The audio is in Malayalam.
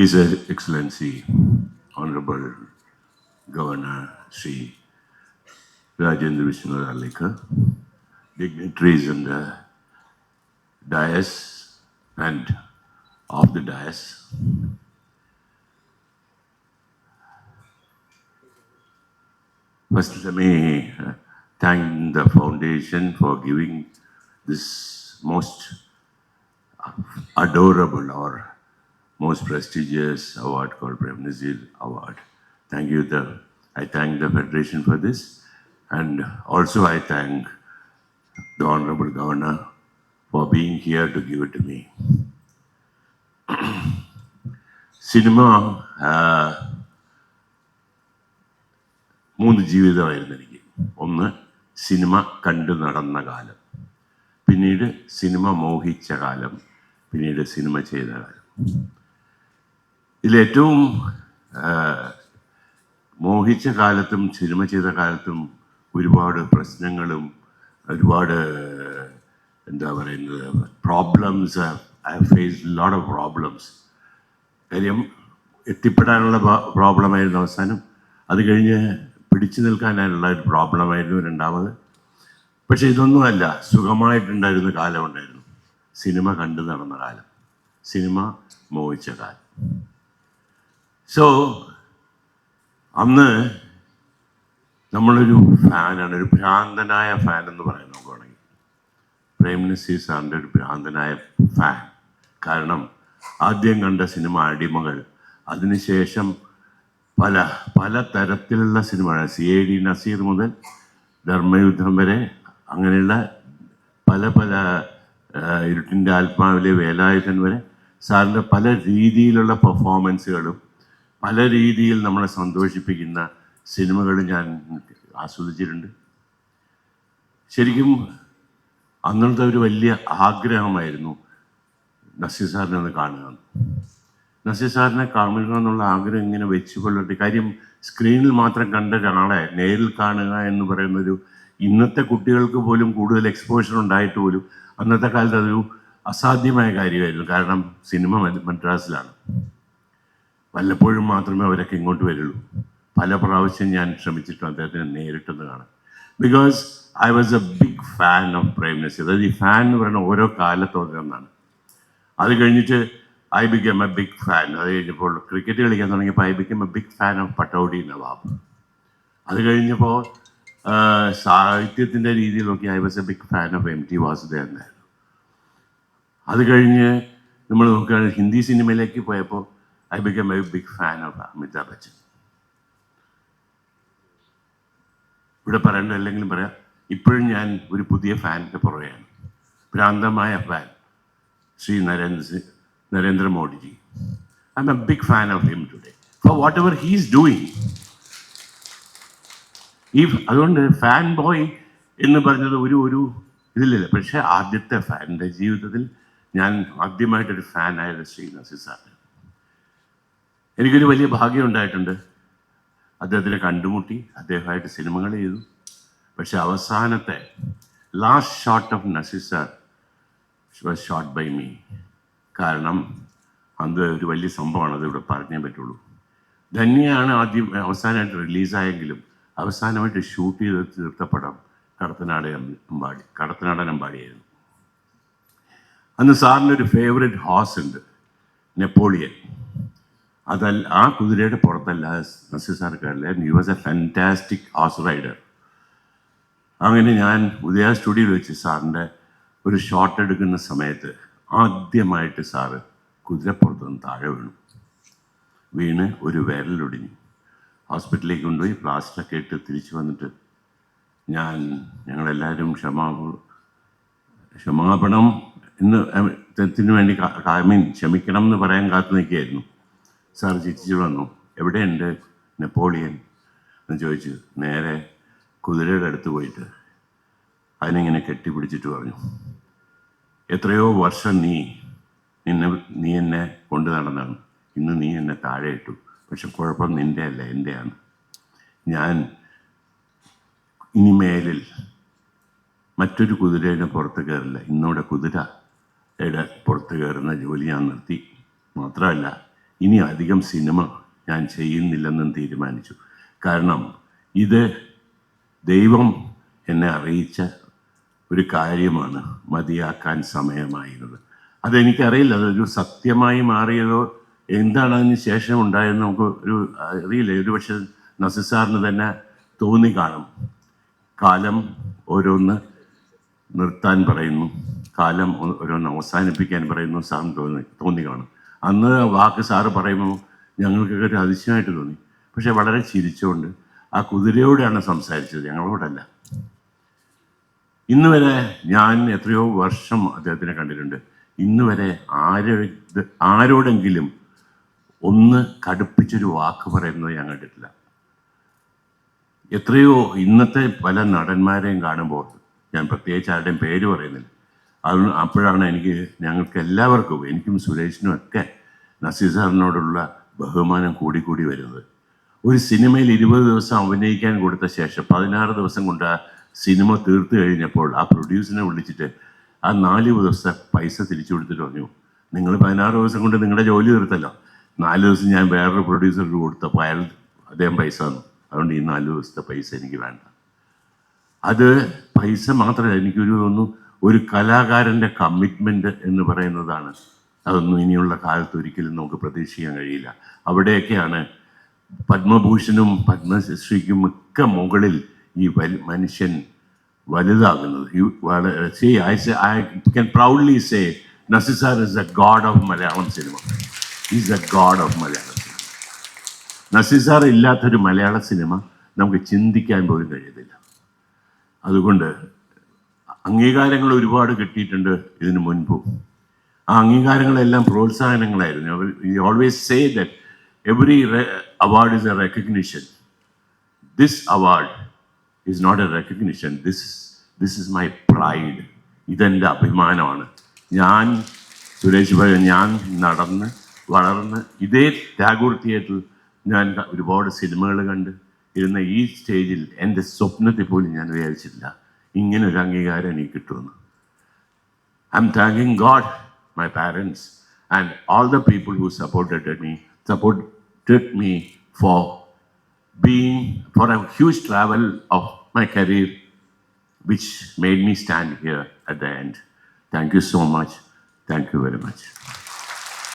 His Excellency, Honorable Governor Sri Rajendra Vishnu Alika, dignitaries in the dais and of the dais, First, let me uh, thank the foundation for giving this most adorable or most prestigious award called Prem Nazir Award. Thank you. The, I thank the Federation for this. And also I thank the Honorable Governor for being here to give it to me. Cinema മൂന്ന് ജീവിതമായിരുന്നു എനിക്ക് ഒന്ന് സിനിമ കണ്ടു നടന്ന കാലം പിന്നീട് സിനിമ മോഹിച്ച കാലം പിന്നീട് സിനിമ ചെയ്ത കാലം ഇതിലേറ്റവും മോഹിച്ച കാലത്തും സിനിമ ചെയ്ത കാലത്തും ഒരുപാട് പ്രശ്നങ്ങളും ഒരുപാട് എന്താ പറയുന്നത് problems I face lot of problems കാര്യം എത്തിപ്പെടാനുള്ള പ്രോബ്ലമായിരുന്നു അവസാനം. അത് കഴിഞ്ഞ് പിടിച്ചു നിൽക്കാനുള്ള ഒരു പ്രോബ്ലമായിരുന്നു രണ്ടാമത്. പക്ഷെ ഇതൊന്നുമല്ല സുഖമായിട്ടുണ്ടായിരുന്ന കാലം ഉണ്ടായിരുന്നു സിനിമ കണ്ടു നടന്ന കാലം. സിനിമ മോഹിച്ച കാലം. സോ അന്ന് നമ്മളൊരു ഫാനാണ് ഒരു ഭ്രാന്തനായ ഫാൻ എന്ന് പറയാൻ നോക്കുവാണെങ്കിൽ പ്രേം നസീർ സാറിന്റെ ഒരു ഭ്രാന്തനായ ഫാൻ. കാരണം ആദ്യം കണ്ട സിനിമ അടിമകൾ. അതിനുശേഷം പല പല തരത്തിലുള്ള സിനിമകൾ. സി എ ഡി നസീർ മുതൽ ധർമ്മയുദ്ധം വരെ അങ്ങനെയുള്ള പല പല ഇരുട്ടിന്റെ ആത്മാവിലെ വേലായുധൻ വരെ സാറിന്റെ പല രീതിയിലുള്ള പെർഫോമൻസുകളും പല രീതിയിൽ നമ്മളെ സന്തോഷിപ്പിക്കുന്ന സിനിമകൾ ഞാൻ ആസ്വദിച്ചിട്ടുണ്ട്. ശരിക്കും അങ്ങനത്തെ ഒരു വലിയ ആഗ്രഹമായിരുന്നു നസീർ സാറിനെ ഒന്ന് കാണുക നസീർ സാറിനെ കാണുക എന്നുള്ള ആഗ്രഹം ഇങ്ങനെ വെച്ച് കൊള്ളട്ടെ കാര്യം സ്ക്രീനിൽ മാത്രം കണ്ട ഒരാളെ നേരിൽ കാണുക എന്ന് പറയുന്നൊരു ഇന്നത്തെ കുട്ടികൾക്ക് പോലും കൂടുതൽ എക്സ്പോഷർ ഉണ്ടായിട്ട് പോലും അന്നത്തെ കാലത്ത് അതൊരു അസാധ്യമായ കാര്യമായിരുന്നു. കാരണം സിനിമ മദ്രാസിലാണ്. വല്ലപ്പോഴും മാത്രമേ അവരൊക്കെ ഇങ്ങോട്ട് വരുള്ളൂ. പല പ്രാവശ്യം ഞാൻ ശ്രമിച്ചിട്ട് അദ്ദേഹത്തിനെ നേരിട്ടൊന്ന് കാണാൻ. Because I was a big fan of prime minister അതായത് ഈ ഫാൻ എന്ന് പറയുന്ന ഓരോ കാലത്തോന്നാണ് അത് കഴിഞ്ഞിട്ട് I become a big fan അത് കഴിഞ്ഞപ്പോൾ ക്രിക്കറ്റ് കളിക്കാൻ തുടങ്ങിയപ്പോൾ I become a big fan of Pataudi Nawab അത് കഴിഞ്ഞപ്പോൾ സാഹിത്യത്തിന്റെ രീതിയിൽ നോക്കി I was a big fan of M T Vasudevan എന്നായിരുന്നു. അത് കഴിഞ്ഞ് നമ്മൾ നോക്കുകയാണെങ്കിൽ ഹിന്ദി സിനിമയിലേക്ക് പോയപ്പോൾ I became a big fan of Amitabh Bachchan ഇവിടെ പറയേണ്ട അല്ലെങ്കിലും പറയാം ഇപ്പോഴും ഞാൻ ഒരു പുതിയ ഫാനിന്റെ പുറകെയാണ്. ഭ്രാന്തമായ fan Shri Narendra C- Narendra Modiji I'm a big fan of him today for whatever he's doing ഈ അതുകൊണ്ട് ഫാൻ ബോയ് എന്ന് പറഞ്ഞത് ഒരു ഒരു ഇതിലില്ല. പക്ഷേ ആദ്യത്തെ ഫാൻ എന്റെ ജീവിതത്തിൽ ഞാൻ ആദ്യമായിട്ടൊരു ഫാനായത് ശ്രീ നസീർ സാർ എനിക്കൊരു വലിയ ഭാഗ്യം ഉണ്ടായിട്ടുണ്ട്. അദ്ദേഹത്തിനെ കണ്ടുമുട്ടി അദ്ദേഹമായിട്ട് സിനിമകൾ ചെയ്തു. പക്ഷെ അവസാനത്തെ last shot of Nazir sir was shot by me കാരണം അത് ഒരു വലിയ സംഭവമാണ് അത് ഇവിടെ പറഞ്ഞേ പറ്റുള്ളൂ. ധന്യയാണ് ആദ്യം അവസാനമായിട്ട് റിലീസായെങ്കിലും അവസാനമായിട്ട് ഷൂട്ട് ചെയ്ത് തീർത്ത പടം കടത്തനാട് അമ്പാടി കടത്തനാടൻ അമ്പാടിയായിരുന്നു അന്ന് സാറിന്റെ ഒരു ഫേവറേറ്റ് ഹോസ് ഉണ്ട് നെപ്പോളിയൻ. അതല്ല ആ കുതിരയുടെ പുറത്തല്ല നസീർ സാർ കേട്ടില്ല? He was a fantastic horse rider അങ്ങനെ ഞാൻ ഉദയ സ്റ്റുഡിയോയിൽ വെച്ച് സാറിന്റെ ഒരു ഷോട്ട് എടുക്കുന്ന സമയത്ത് ആദ്യമായിട്ട് സാറ് കുതിരപ്പുറത്ത് നിന്ന് താഴെ വീണു. വീണ് ഒരു വിരലൊടിഞ്ഞു. ഹോസ്പിറ്റലിലേക്ക് കൊണ്ടുപോയി പ്ലാസ്റ്ററൊക്കെ ഇട്ട് തിരിച്ചു വന്നിട്ട് ഞാൻ ഞങ്ങളെല്ലാവരും ക്ഷമാ ക്ഷമാപണം എന്ന് വേണ്ടി ഐ മീൻ ക്ഷമിക്കണം എന്ന് പറയാൻ കാത്തു നിൽക്കുകയായിരുന്നു. സാർ ചിരിച്ചു വന്നു. എവിടെയുണ്ട് നെപ്പോളിയൻ? എന്ന് ചോദിച്ചു. നേരെ കുതിരയുടെ അടുത്ത് പോയിട്ട്. അതിനെങ്ങനെ കെട്ടിപ്പിടിച്ചിട്ട് പറഞ്ഞു. എത്രയോ വർഷം നീ നിന്നെ നീ എന്നെ കൊണ്ടു നടന്നാണ് ഇന്ന് നീ എന്നെ താഴെ ഇട്ടു. പക്ഷെ കുഴപ്പം നിന്റെ അല്ല എന്റെയാണ് ഞാൻ ഇനിമേലിൽ മറ്റൊരു കുതിരയുടെ പുറത്ത് കയറില്ല. ഇന്നോടെ കുതിരയുടെ പുറത്ത് കയറുന്ന ജോലി ഞാൻ നിർത്തി. മാത്രമല്ല ഇനി അധികം സിനിമ ഞാൻ ചെയ്യുന്നില്ലെന്നും തീരുമാനിച്ചു. കാരണം ഇത് ദൈവം എന്നെ അറിയിച്ച ഒരു കാര്യമാണ് മതിയാക്കാൻ സമയമായിരുന്നത്. അതെനിക്കറിയില്ല. അതൊരു സത്യമായി മാറിയതോ എന്താണ് അതിന് ശേഷം ഉണ്ടായെന്ന് നമുക്ക് ഒരു അറിയില്ല. ഒരു പക്ഷെ നസിസാറിന് തന്നെ തോന്നി കാണും. കാലം ഓരോന്ന് നിർത്താൻ പറയുന്നു. കാലം ഓരോന്ന് അവസാനിപ്പിക്കാൻ പറയുന്നു സാറിന് തോന്നി തോന്നി കാണും. അന്ന് വാക്ക് സാറ് പറയുമ്പോൾ ഞങ്ങൾക്കൊക്കെ ഒരു അതിശയമായിട്ട് തോന്നി. പക്ഷെ വളരെ ചിരിച്ചുകൊണ്ട് ആ കുതിരയോടെയാണ് സംസാരിച്ചത് ഞങ്ങളോടല്ല. ഇന്ന് വരെ ഞാൻ എത്രയോ വർഷം അദ്ദേഹത്തിനെ കണ്ടിട്ടുണ്ട്. ഇന്ന് വരെ ആര് ആരോടെങ്കിലും ഒന്ന് കടുപ്പിച്ചൊരു വാക്ക് പറയുന്നത് ഞാൻ കണ്ടിട്ടില്ല. എത്രയോ ഇന്നത്തെ പല നടന്മാരെയും കാണുമ്പോൾ ഞാൻ പ്രത്യേകിച്ച് ആരുടെയും പേര് പറയുന്നില്ല. അത് അപ്പോഴാണ് എനിക്ക് ഞങ്ങൾക്ക് എല്ലാവർക്കും എനിക്കും സുരേഷിനും ഒക്കെ നസീർ സാറിനോടുള്ള ബഹുമാനം കൂടിക്കൂടി വരുന്നത്. ഒരു സിനിമയിൽ ഇരുപത് ദിവസം അഭിനയിക്കാൻ കൊടുത്ത ശേഷം പതിനാറ് ദിവസം കൊണ്ട് ആ സിനിമ തീർത്തു കഴിഞ്ഞപ്പോൾ ആ പ്രൊഡ്യൂസറിനെ വിളിച്ചിട്ട് ആ നാല് ദിവസത്തെ പൈസ തിരിച്ചു കൊടുത്തിട്ട് പറഞ്ഞു നിങ്ങൾ പതിനാറ് ദിവസം കൊണ്ട് നിങ്ങളുടെ ജോലി തീർത്തല്ലോ. നാല് ദിവസം ഞാൻ വേറൊരു പ്രൊഡ്യൂസർക്ക് കൊടുത്തപ്പോൾ അയാൾ അദ്ദേഹം പൈസ തന്നു. അതുകൊണ്ട് ഈ നാല് ദിവസത്തെ പൈസ എനിക്ക് വേണ്ട. അത് പൈസ മാത്രമല്ല എനിക്കൊരു തോന്നുന്നു ഒരു കലാകാരന്റെ കമ്മിറ്റ്മെന്റ് എന്ന് പറയുന്നതാണ്. അതൊന്നും ഇനിയുള്ള കാലത്ത് ഒരിക്കലും നമുക്ക് പ്രതീക്ഷിക്കാൻ കഴിയില്ല. അവിടെയൊക്കെയാണ് പത്മഭൂഷണും പത്മശ്രീക്കും ഒക്കെ മുകളിൽ ഈ വലു മനുഷ്യൻ വലുതാകുന്നത്. Say I say I can proudly say Nazir sir is a god of Malayalam cinema is a god of Malayalam cinema Nazir sir ഇല്ലാത്തൊരു മലയാള സിനിമ നമുക്ക് ചിന്തിക്കാൻ പോലും കഴിയത്തില്ല. അതുകൊണ്ട് അംഗീകാരങ്ങൾ ഒരുപാട് കിട്ടിയിട്ടുണ്ട് ഇതിനു മുൻപും. ആ അംഗീകാരങ്ങളെല്ലാം പ്രോത്സാഹനങ്ങളായിരുന്നു. Always say that every award is a recognition this award is not a recognition this this is my pride ഇതെന്റെ അഭിമാനമാണ്. ഞാൻ സുരേഷ് ഭയ ഞാൻ നടന്ന് വളർന്ന് ഇതേ ടാഗോർ തിയേറ്ററിൽ ഞാൻ ഒരുപാട് സിനിമകൾ കണ്ട് ഇരുന്ന ഈ സ്റ്റേജിൽ എന്റെ സ്വപ്നത്തിൽ പോലും ഞാൻ വിചാരിച്ചില്ല ഇങ്ങനെ ഒരു അംഗീകാരം എനിക്ക് കിട്ടുമെന്ന് I'm thanking God, my parents, and all the people who supported me, supported me for being for a huge travel of my career, which made me stand here at the end. Thank you so much. Thank you very much.